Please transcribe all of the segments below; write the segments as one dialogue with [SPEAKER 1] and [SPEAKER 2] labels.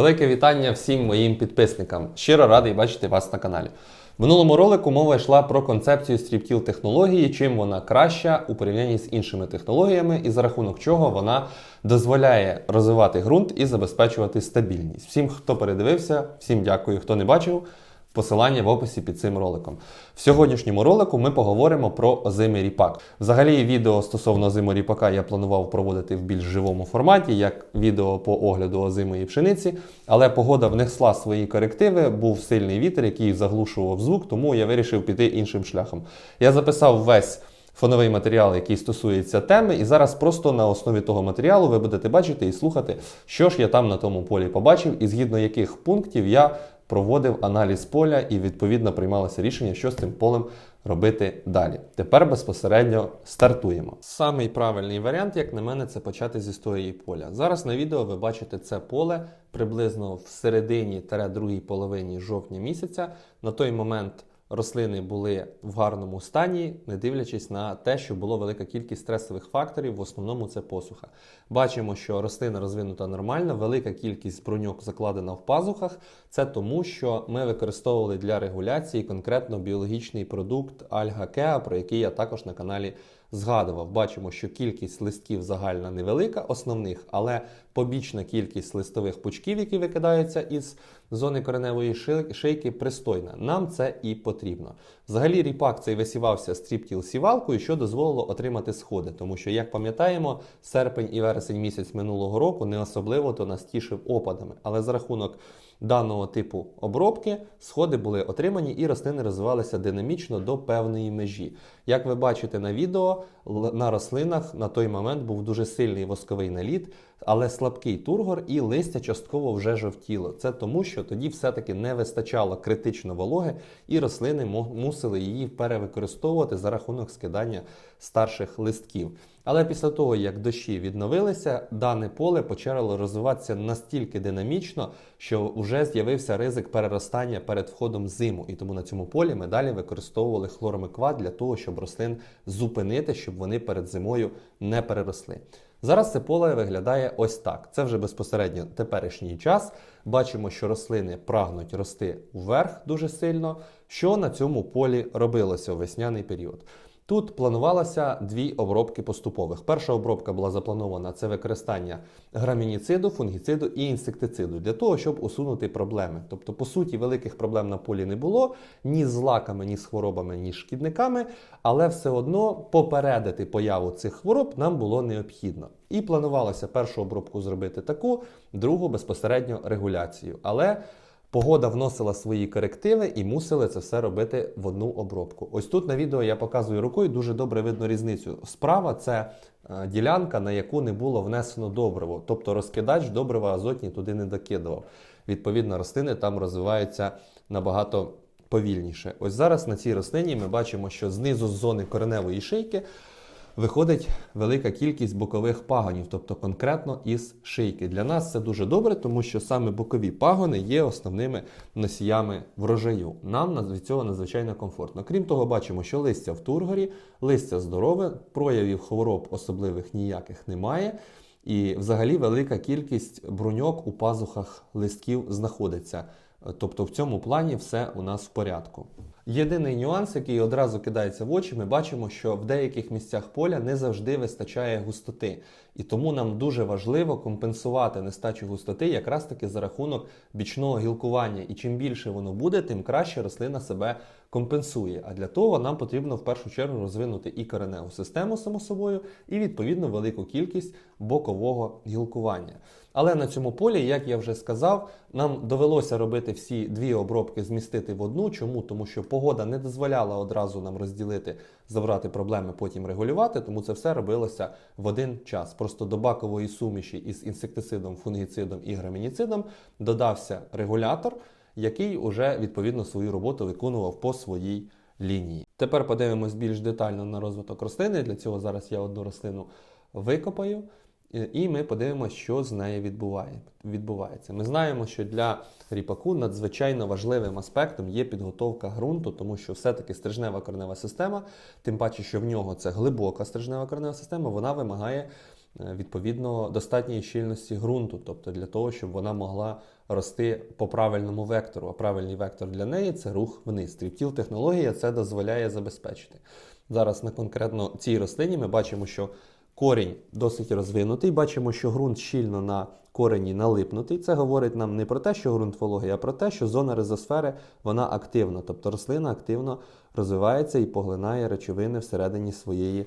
[SPEAKER 1] Велике вітання всім моїм підписникам. Щиро радий бачити вас на каналі. В минулому ролику мова йшла про концепцію стріптіл технології, чим вона краща у порівнянні з іншими технологіями, і за рахунок чого вона дозволяє розвивати ґрунт і забезпечувати стабільність. Всім, хто передивився, всім дякую. Хто не бачив, Посилання в описі під цим роликом. В сьогоднішньому ролику ми поговоримо про озимий ріпак. Взагалі, відео стосовно озимого ріпака я планував проводити в більш живому форматі, як відео по огляду озимої пшениці, але погода внесла свої корективи, був сильний вітер, який заглушував звук, тому я вирішив піти іншим шляхом. Я записав весь фоновий матеріал, який стосується теми, і зараз просто на основі того матеріалу ви будете бачити і слухати, що ж я там на тому полі побачив, і згідно яких пунктів я проводив аналіз поля і відповідно приймалося рішення, що з цим полем робити далі. Тепер безпосередньо стартуємо. Самий правильний варіант, як на мене, це почати з історії поля. Зараз на відео ви бачите це поле приблизно в середині та другій половині жовтня місяця. На той момент. Рослини були в гарному стані, не дивлячись на те, що було велика кількість стресових факторів, в основному це посуха. Бачимо, що рослина розвинута нормально, велика кількість броньок закладена в пазухах. Це тому, що ми використовували для регуляції конкретно біологічний продукт Альга Кеа, про який я також на каналі згадував. Бачимо, що кількість листків загальна невелика, основних, але побічна кількість листових пучків, які викидаються із зони кореневої шийки, пристойна. Нам це і потрібно. Взагалі, ріпак цей висівався стріптіл сівалкою, що дозволило отримати сходи, тому що, як пам'ятаємо, серпень і вересень місяць минулого року не особливо то нас тішив опадами, але за рахунок даного типу обробки сходи були отримані і рослини розвивалися динамічно до певної межі. Як ви бачите на відео, на рослинах на той момент був дуже сильний восковий наліт, але слабкий тургор і листя частково вже жовтіло. Це тому, що тоді все-таки не вистачало критично вологи, і рослини мусили її перевикористовувати за рахунок скидання старших листків. Але після того, як дощі відновилися, дане поле почало розвиватися настільки динамічно, що вже з'явився ризик переростання перед входом зиму. І тому на цьому полі ми далі використовували хлоромикват для того, щоб рослин зупинити, щоб вони перед зимою не переросли. Зараз це поле виглядає ось так. Це вже безпосередньо теперішній час. Бачимо, що рослини прагнуть рости вверх дуже сильно. Що на цьому полі робилося у весняний період? Тут планувалося дві обробки поступових. Перша обробка була запланована це використання грамініциду, фунгіциду і інсектициду для того, щоб усунути проблеми. Тобто, по суті, великих проблем на полі не було ні з лаками, ні з хворобами, ні з шкідниками, але все одно попередити появу цих хвороб нам було необхідно. І планувалося першу обробку зробити таку, другу безпосередньо регуляцію. Але Погода вносила свої корективи і мусили це все робити в одну обробку. Ось тут на відео я показую рукою, дуже добре видно різницю. Справа це е, ділянка, на яку не було внесено добриво, тобто розкидач добрива азотні туди не докидував. Відповідно, рослини там розвиваються набагато повільніше. Ось зараз на цій рослині ми бачимо, що знизу з зони кореневої шийки виходить велика кількість бокових пагонів, тобто конкретно із шийки. Для нас це дуже добре, тому що саме бокові пагони є основними носіями врожаю. Нам від цього надзвичайно комфортно. Крім того, бачимо, що листя в тургорі, листя здорове, проявів хвороб особливих ніяких немає. І взагалі велика кількість бруньок у пазухах листків знаходиться. Тобто в цьому плані все у нас в порядку. Єдиний нюанс, який одразу кидається в очі, ми бачимо, що в деяких місцях поля не завжди вистачає густоти. І тому нам дуже важливо компенсувати нестачу густоти якраз таки за рахунок бічного гілкування. І чим більше воно буде, тим краще рослина себе компенсує. А для того нам потрібно в першу чергу розвинути і кореневу систему, само собою, і відповідно велику кількість бокового гілкування. Але на цьому полі, як я вже сказав, нам довелося робити всі дві обробки, змістити в одну. Чому? Тому що погода не дозволяла одразу нам розділити, забрати проблеми, потім регулювати, тому це все робилося в один час. Просто до бакової суміші із інсектицидом, фунгіцидом і грамініцидом додався регулятор, який уже відповідно свою роботу виконував по своїй лінії. Тепер подивимось більш детально на розвиток рослини. Для цього зараз я одну рослину викопаю. І ми подивимося, що з нею відбувається. Ми знаємо, що для ріпаку надзвичайно важливим аспектом є підготовка ґрунту, тому що все-таки стрижнева коренева система, тим паче, що в нього це глибока стрижнева коренева система, вона вимагає е, відповідно достатньої щільності ґрунту, тобто для того, щоб вона могла рости по правильному вектору. А правильний вектор для неї це рух вниз. Стріптіл технологія це дозволяє забезпечити. Зараз на конкретно цій рослині ми бачимо, що корінь досить розвинутий. Бачимо, що ґрунт щільно на корені налипнутий. Це говорить нам не про те, що ґрунт вологий, а про те, що зона ризосфери вона активна, тобто рослина активно розвивається і поглинає речовини всередині своєї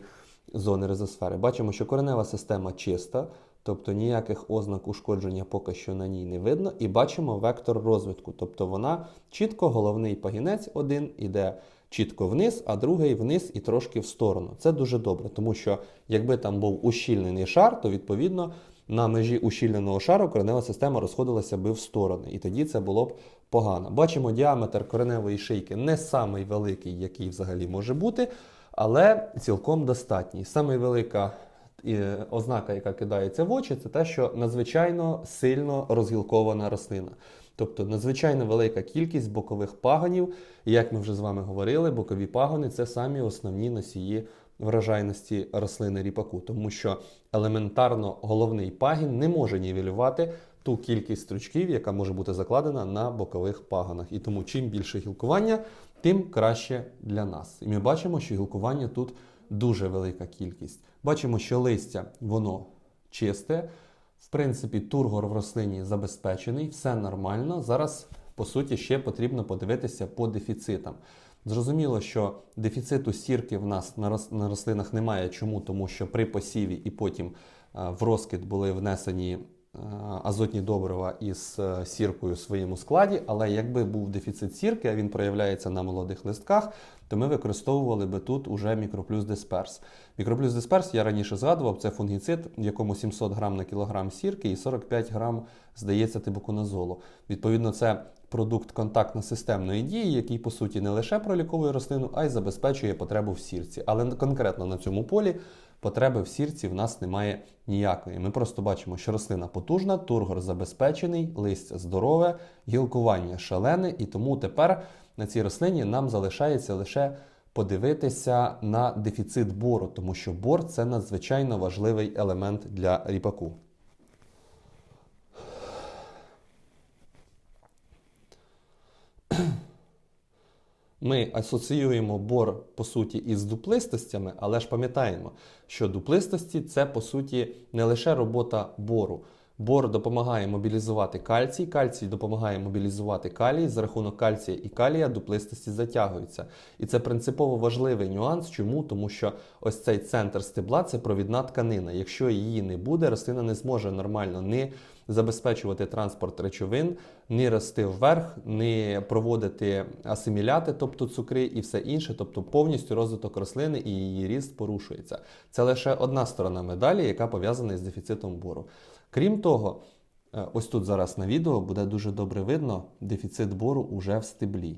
[SPEAKER 1] зони ризосфери. Бачимо, що коренева система чиста, тобто ніяких ознак ушкодження поки що на ній не видно, і бачимо вектор розвитку, тобто вона чітко головний пагінець один іде чітко вниз, а другий вниз і трошки в сторону. Це дуже добре, тому що якби там був ущільнений шар, то відповідно на межі ущільненого шару коренева система розходилася би в сторони, і тоді це було б погано. Бачимо, діаметр кореневої шийки не самий великий, який взагалі може бути, але цілком достатній. Саме велика ознака, яка кидається в очі, це те, що надзвичайно сильно розгілкована рослина. Тобто надзвичайно велика кількість бокових пагонів. І як ми вже з вами говорили, бокові пагони це самі основні носії вражайності рослини ріпаку, тому що елементарно головний пагін не може нівелювати ту кількість стручків, яка може бути закладена на бокових пагонах. І тому чим більше гілкування, тим краще для нас. І ми бачимо, що гілкування тут дуже велика кількість. Бачимо, що листя воно чисте. В принципі, тургор в рослині забезпечений, все нормально. Зараз, по суті, ще потрібно подивитися по дефіцитам. Зрозуміло, що дефіциту сірки в нас на рос- на рослинах немає. Чому? Тому що при посіві і потім е, в розкид були внесені азотні добрива із е, сіркою в своєму складі. Але якби був дефіцит сірки, а він проявляється на молодих листках, то ми використовували би тут уже мікроплюс дисперс. Мікроплюс дисперс я раніше згадував, це фунгіцид, в якому 700 грам на кілограм сірки і 45 грам, здається, тибуконазолу. Відповідно, це продукт контактно-системної дії, який по суті не лише проліковує рослину, а й забезпечує потребу в сірці. Але конкретно на цьому полі потреби в сірці в нас немає ніякої. Ми просто бачимо, що рослина потужна, тургор забезпечений, листя здорове, гілкування шалене, і тому тепер на цій рослині нам залишається лише подивитися на дефіцит бору, тому що бор це надзвичайно важливий елемент для ріпаку. Ми асоціюємо бор по суті із дуплистостями, але ж пам'ятаємо, що дуплистості це по суті не лише робота бору. Бор допомагає мобілізувати кальцій, кальцій допомагає мобілізувати калій. За рахунок кальція і калія дуплистості затягуються. І це принципово важливий нюанс. Чому? Тому що ось цей центр стебла це провідна тканина. Якщо її не буде, рослина не зможе нормально ні забезпечувати транспорт речовин, ні рости вверх, ні проводити асиміляти, тобто цукри і все інше, тобто повністю розвиток рослини і її ріст порушується. Це лише одна сторона медалі, яка пов'язана із дефіцитом бору. Крім того, е, ось тут зараз на відео буде дуже добре видно дефіцит бору уже в стеблі.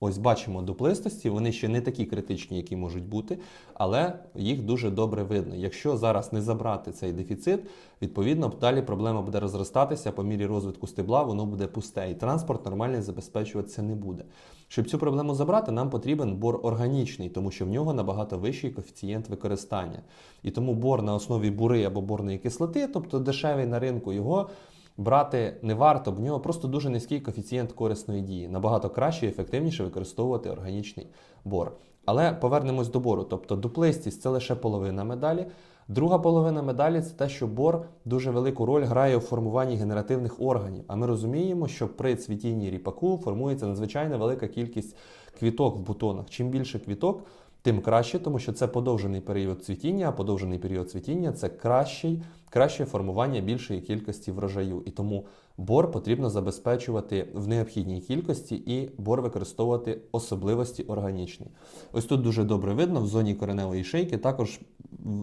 [SPEAKER 1] Ось бачимо дуплистості, вони ще не такі критичні, які можуть бути, але їх дуже добре видно. Якщо зараз не забрати цей дефіцит, відповідно далі проблема буде розростатися по мірі розвитку стебла, воно буде пусте, і транспорт нормально забезпечуватися не буде. Щоб цю проблему забрати, нам потрібен бор органічний, тому що в нього набагато вищий коефіцієнт використання. І тому бор на основі бури або борної кислоти, тобто дешевий на ринку, його брати не варто, бо в нього просто дуже низький коефіцієнт корисної дії. Набагато краще і ефективніше використовувати органічний бор. Але повернемось до бору. Тобто дуплистість це лише половина медалі. Друга половина медалі це те, що бор дуже велику роль грає у формуванні генеративних органів. А ми розуміємо, що при цвітінні ріпаку формується надзвичайно велика кількість квіток в бутонах. Чим більше квіток, тим краще, тому що це подовжений період цвітіння, а подовжений період цвітіння це кращий, краще формування більшої кількості врожаю. І тому бор потрібно забезпечувати в необхідній кількості і бор використовувати особливості органічні. Ось тут дуже добре видно, в зоні кореневої шийки також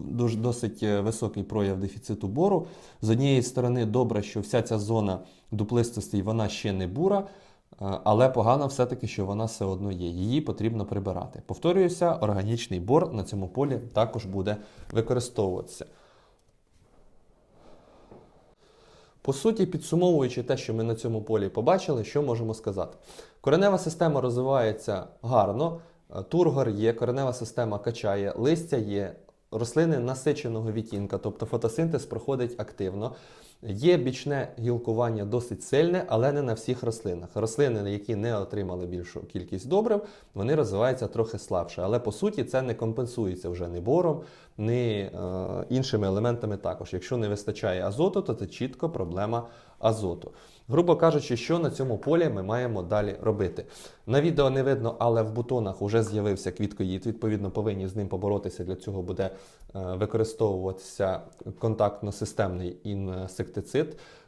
[SPEAKER 1] дуже досить е, високий прояв дефіциту бору. З однієї сторони, добре, що вся ця зона дуплистостей вона ще не бура. Е, Але погано все-таки, що вона все одно є. Її потрібно прибирати. Повторююся, органічний бор на цьому полі також буде використовуватися. По суті, підсумовуючи те, що ми на цьому полі побачили, що можемо сказати? Коренева система розвивається гарно, е, тургор є, коренева система качає, листя є, рослини насиченого відтінка, тобто фотосинтез проходить активно. Є бічне гілкування досить сильне, але не на всіх рослинах. Рослини, які не отримали більшу кількість добрив, вони розвиваються трохи слабше. Але по суті це не компенсується вже ні бором, ні е, іншими елементами також. Якщо не вистачає азоту, то це чітко проблема азоту. Грубо кажучи, що на цьому полі ми маємо далі робити. На відео не видно, але в бутонах вже з'явився квіткоїд. Відповідно, повинні з ним поборотися. Для цього буде е, використовуватися контактно-системний інсектицид.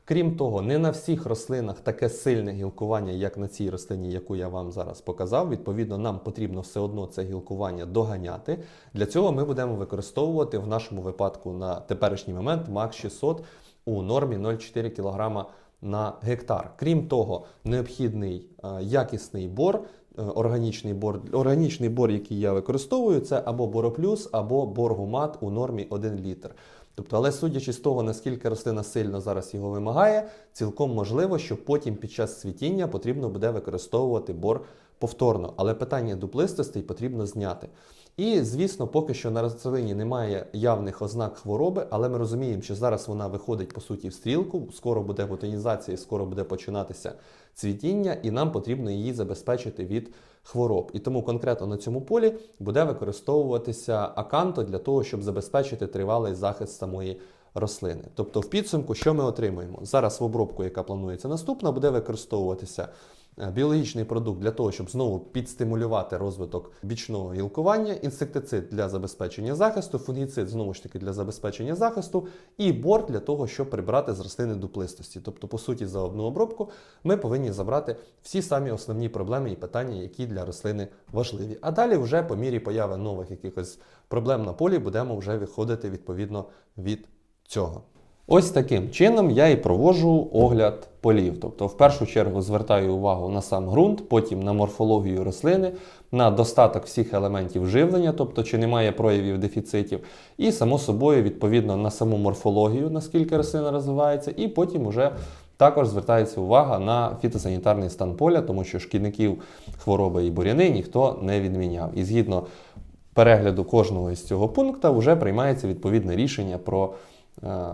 [SPEAKER 1] Крім того, не на всіх рослинах таке сильне гілкування, як на цій рослині, яку я вам зараз показав. Відповідно, нам потрібно все одно це гілкування доганяти. Для цього ми будемо використовувати в нашому випадку на теперішній момент МАК 600 у нормі 0,4 кг на гектар. Крім того, необхідний е, якісний бор. е, Органічний бор, органічний бор, який я використовую, це або бороплюс, або боргумат у нормі 1 літр. Тобто, але судячи з того, наскільки рослина сильно зараз його вимагає, цілком можливо, що потім під час цвітіння потрібно буде використовувати бор повторно. Але питання дуплистостей потрібно зняти. І, звісно, поки що на рослині немає явних ознак хвороби, але ми розуміємо, що зараз вона виходить по суті в стрілку, скоро буде ботанізація, скоро буде починатися цвітіння, і нам потрібно її забезпечити від хвороб. І тому конкретно на цьому полі буде використовуватися аканто для того, щоб забезпечити тривалий захист самої рослини. Тобто, в підсумку, що ми отримуємо? Зараз в обробку, яка планується наступна, буде використовуватися біологічний продукт для того, щоб знову підстимулювати розвиток бічного гілкування, інсектицид для забезпечення захисту, фунгіцид знову ж таки для забезпечення захисту, і бор для того, щоб прибрати з рослини дуплистості. Тобто, по суті, за одну обробку ми повинні забрати всі самі основні проблеми і питання, які для рослини важливі. А далі, вже по мірі появи нових якихось проблем на полі, будемо вже виходити відповідно від цього. Ось таким чином я і проводжу огляд полів. Тобто, в першу чергу звертаю увагу на сам ґрунт, потім на морфологію рослини, на достаток всіх елементів живлення, тобто чи немає проявів дефіцитів, і само собою, відповідно, на саму морфологію, наскільки рослина розвивається, і потім уже також звертається увага на фітосанітарний стан поля, тому що шкідників хвороби і буряни ніхто не відміняв. І згідно перегляду кожного із цього пункту вже приймається відповідне рішення про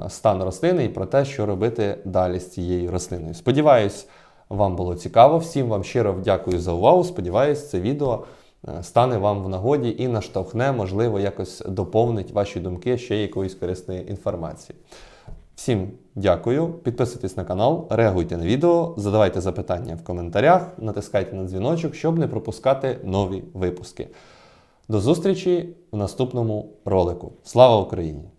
[SPEAKER 1] стан рослини і про те, що робити далі з цією рослиною. Сподіваюсь, вам було цікаво. Всім вам щиро дякую за увагу. Сподіваюсь, це відео е, стане вам в нагоді і наштовхне, можливо, якось доповнить ваші думки ще якоїсь корисної інформації. Всім дякую. Підписуйтесь на канал, реагуйте на відео, задавайте запитання в коментарях, натискайте на дзвіночок, щоб не пропускати нові випуски. До зустрічі в наступному ролику. Слава Україні!